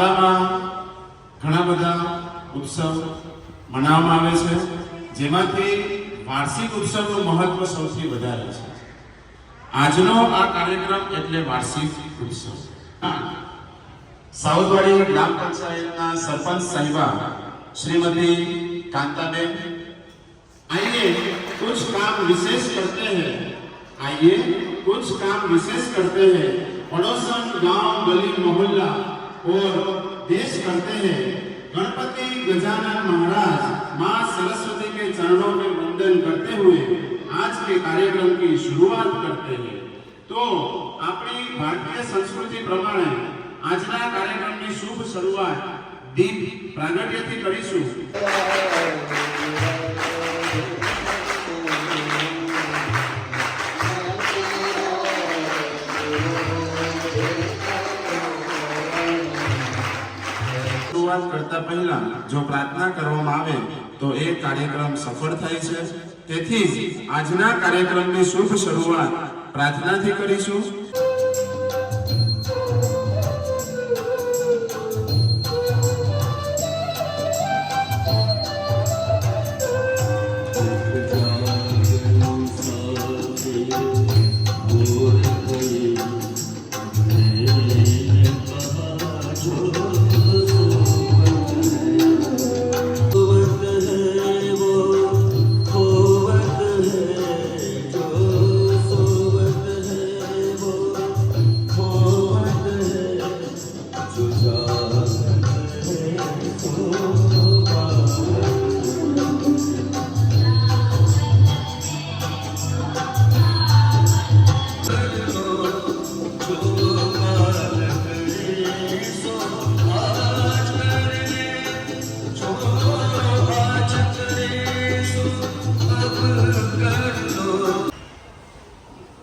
શાળામાં ઘણા બધા ઉત્સવ મનાવવામાં આવે છે જેમાંથી વાર્ષિક ઉત્સવનું મહત્વ સૌથી વધારે છે આજનો આ કાર્યક્રમ એટલે વાર્ષિક ઉત્સવ સાઉથવાડી ગ્રામ પંચાયતના સરપંચ સાહિબા શ્રીમતી कांताबेन आइए कुछ काम विशेष करते हैं आइए कुछ काम विशेष करते हैं पड़ोसन गांव गली मोहल्ला और देश करते हैं गणपति गजानन महाराज माँ सरस्वती के चरणों में वंदन करते हुए आज के कार्यक्रम की शुरुआत करते हैं તો આપણી ભારતીય સંસ્કૃતિ પ્રમાણે આજના કાર્યક્રમની શુભ શરૂઆત દીપ પ્રાગટ્યથી કરીશું કરતા પહેલા જો પ્રાર્થના કરવામાં આવે તો એ કાર્યક્રમ સફળ થાય છે. તેથી આજના કાર્યક્રમની શુભ શરૂઆત પ્રાર્થનાથી કરીશું.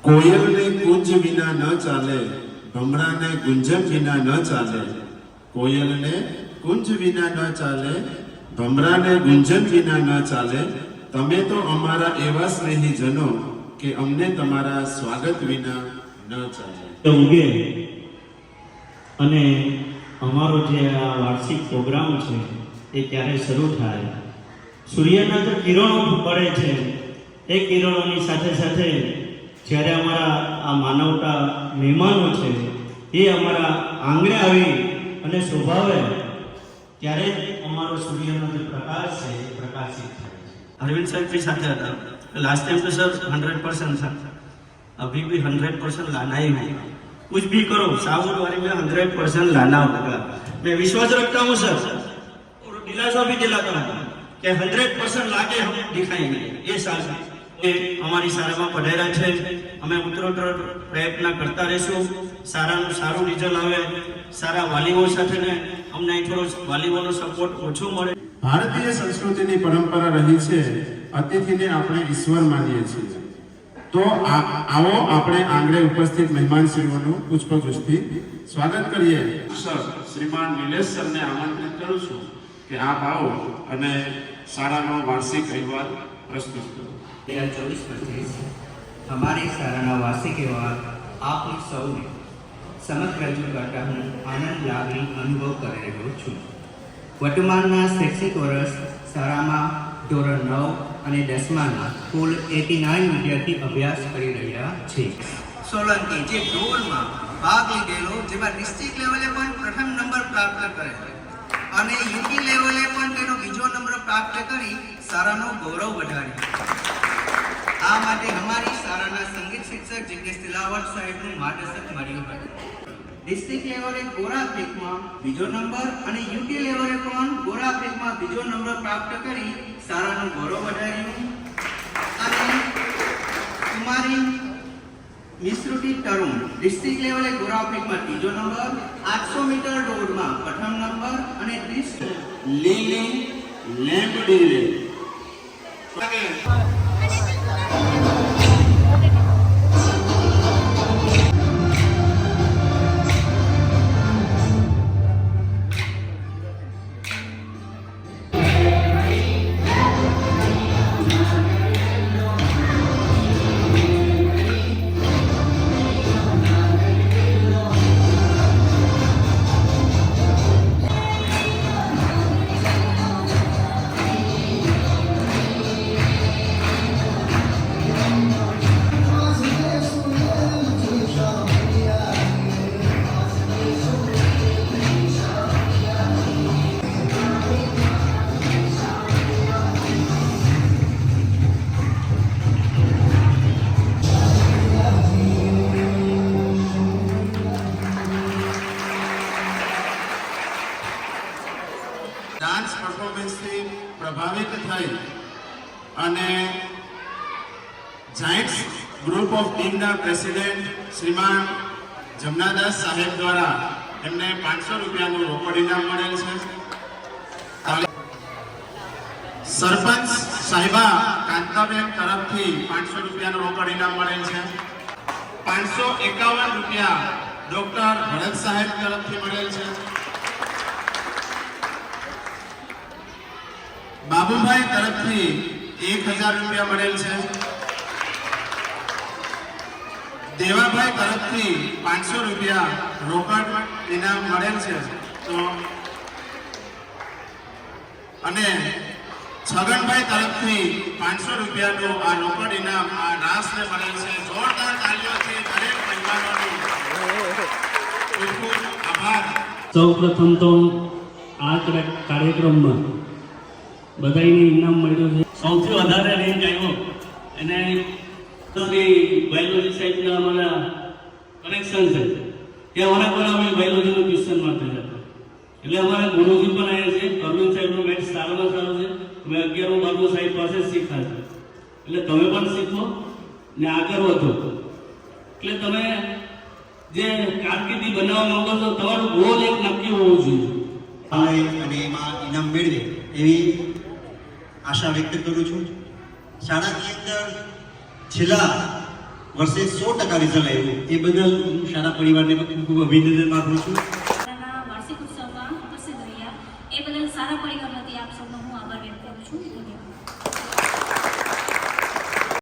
કોયલને કુંજ વિના ન ચાલે, ભમરાને ગુંજન વિના ન ચાલે. કોયલને કુંજ વિના ન ચાલે, ભમરાને ગુંજન વિના ન ચાલે. તમે તો અમારા એવા સ્નેહીજનો કે અમને તમારા સ્વાગત વિના ન ચાલે. ઉગે, અને અમારો જે આ વાર્ષિક પ્રોગ્રામ છે, એ ક્યારે શરૂ થાય. સૂર્યના જે કિરણો પડે છે. એ કિરણોની સાથે સાથે જ્યારે અમારા આ માનવતા મહેમાનો છે એ અમારા આંગણે આવી અને શોભાવે ત્યારે જ અમારો સૂર્યનો જે પ્રકાશ છે એ પ્રકાશિત થાય છે अरविंद सर के साथ था लास्ट टाइम तो सर हंड्रेड परसेंट था अभी भी हंड्रेड परसेंट लाना ही है कुछ भी करो साउंड वाले में हंड्रेड परसेंट लाना होगा मैं विश्वास रखता हूँ सर और दिलासा भी दिलाता हूँ कि हंड्रेड परसेंट लाके हम दिखाएंगे ये साल એ અમારી શાળામાં પઢેલા છે. અમે ઉત્તરોત્તર પ્રયત્ન કરતા રહીશું. સારાનું સારું રિઝલ્ટ આવે. સારા વાલીઓ સાથે ને અમને અહીં થોડો વાલીઓનો સપોર્ટ ઓછો મળે. ભારતીય સંસ્કૃતિની પરંપરા રહી છે. અતિથિને આપણે ઈશ્વર માનીએ છીએ. તો આવો આપણે આંગણે ઉપસ્થિત મહેમાન શ્રીઓનું પુષ્પગુષ્ઠથી સ્વાગત કરીએ. સર શ્રીમાન નિલેશ સરને આમંત્રિત કરું છું કે આપ આવો અને શાળાનો વાર્ષિક અહેવાલ બે હજાર ચોવીસ પચીસ અમારી શાળાના વાર્ષિક એવા આપની સૌને સમગ્ર રજૂ કરતા હું આનંદ લાગણી અનુભવ કરી રહ્યો છું. વર્તમાનના શૈક્ષણિક વર્ષ શાળામાં ધોરણ નવ અને દસમાના કુલ એટી નાઇન વિદ્યાર્થી અભ્યાસ કરી રહ્યા છે. સોલંકી, જે ડોલમાં ભાગ લીધેલો, જેમાં ડિસ્ટ્રિક્ટ લેવલે પણ પ્રથમ નંબર પ્રાપ્ત કરે અને યુપી લેવલે પણ તેનો બીજો નંબર પ્રાપ્ત કરી શાળાનું ગૌરવ વધાર્યું. આ માટે અમારી શાળાના સંગીત શિક્ષક જિગ્નેશ તિલાવટ સાહેબનું માર્ગદર્શન મળ્યું હતું. ડિસ્ટ્રિક્ટ લેવલે ગોરા ક્રિકમાં બીજો નંબર અને યુટી લેવલે પણ ગોરા ક્રિકમાં બીજો નંબર પ્રાપ્ત કરી શાળાનું ગૌરવ વધાર્યું. અને કુમારી મિશ્રુતિ તરુણ ડિસ્ટ્રિક્ટ લેવલે ગોરાફિકમાં ત્રીજો નંબર, આઠસો મીટર દોડમાં પ્રથમ નંબર અને ત્રીસ લીલી લીમડી રે લેમ્બડી અને જાયન્ટ્સ ગ્રુપ ઓફ ટીમના પ્રેસિડેન્ટ શ્રીમાન જમનાદાસ સાહેબ દ્વારા એમને પાંચસો રૂપિયાનું રોકડ ઇનામ મળેલ છે. સરપંચ સાહેબા કાંતાબેન તરફથી પાંચસો રૂપિયાનું રોકડ ઇનામ મળેલ છે. પાંચસો એકાવન રૂપિયા ડોક્ટર ભરત સાહેબ તરફથી મળેલ છે. બાબુભાઈ તરફથી એક હજાર રૂપિયા મળેલ છે. દેવાભાઈ તરફથી પાંચસો રૂપિયા રોકડ ઇનામ મળેલ છે. તો અને છગનભાઈ તરફથી પાંચસો રૂપિયાનું આ રોકડ ઇનામ આ રાસને મળેલ છે. જોરદાર તાલીઓથી દરેક પરિવારોનો આભાર. સૌ પ્રથમ તો આ કાર્યક્રમમાં બધાને ઇનામ મળ્યું છે. સૌથી વધારે રેન્જ આવ્યો. અને બાયોલોજી સાહેબના અમારા કનેક્શન છે. કે અમારા પણ અમે બાયોલોજીનું ટ્યુશન માટે જતા એટલે અમારા ગુરુજી પણ આવ્યા છે અરવિંદ સાહેબનો મેથ્સ સારામાં સારો છે. અમે અગિયારમું બારમું સાહેબ પાસે શીખ્યા છે. એટલે તમે પણ શીખો ને આગળ વધો. એટલે તમે જે કારકિર્દી બનાવવા માંગો છો તમારું ગોલ એક નક્કી હોવું જોઈએ. અને એમાં ઇનામ મેળવે એવી આશા વ્યક્ત કરું છું. શાળાની અંદર છેલ્લા વર્ષે સો ટકા રિઝલ્ટ આવ્યું. એ બદલ હું શાળા પરિવારને ખૂબ ખૂબ અભિનંદન આપું છું.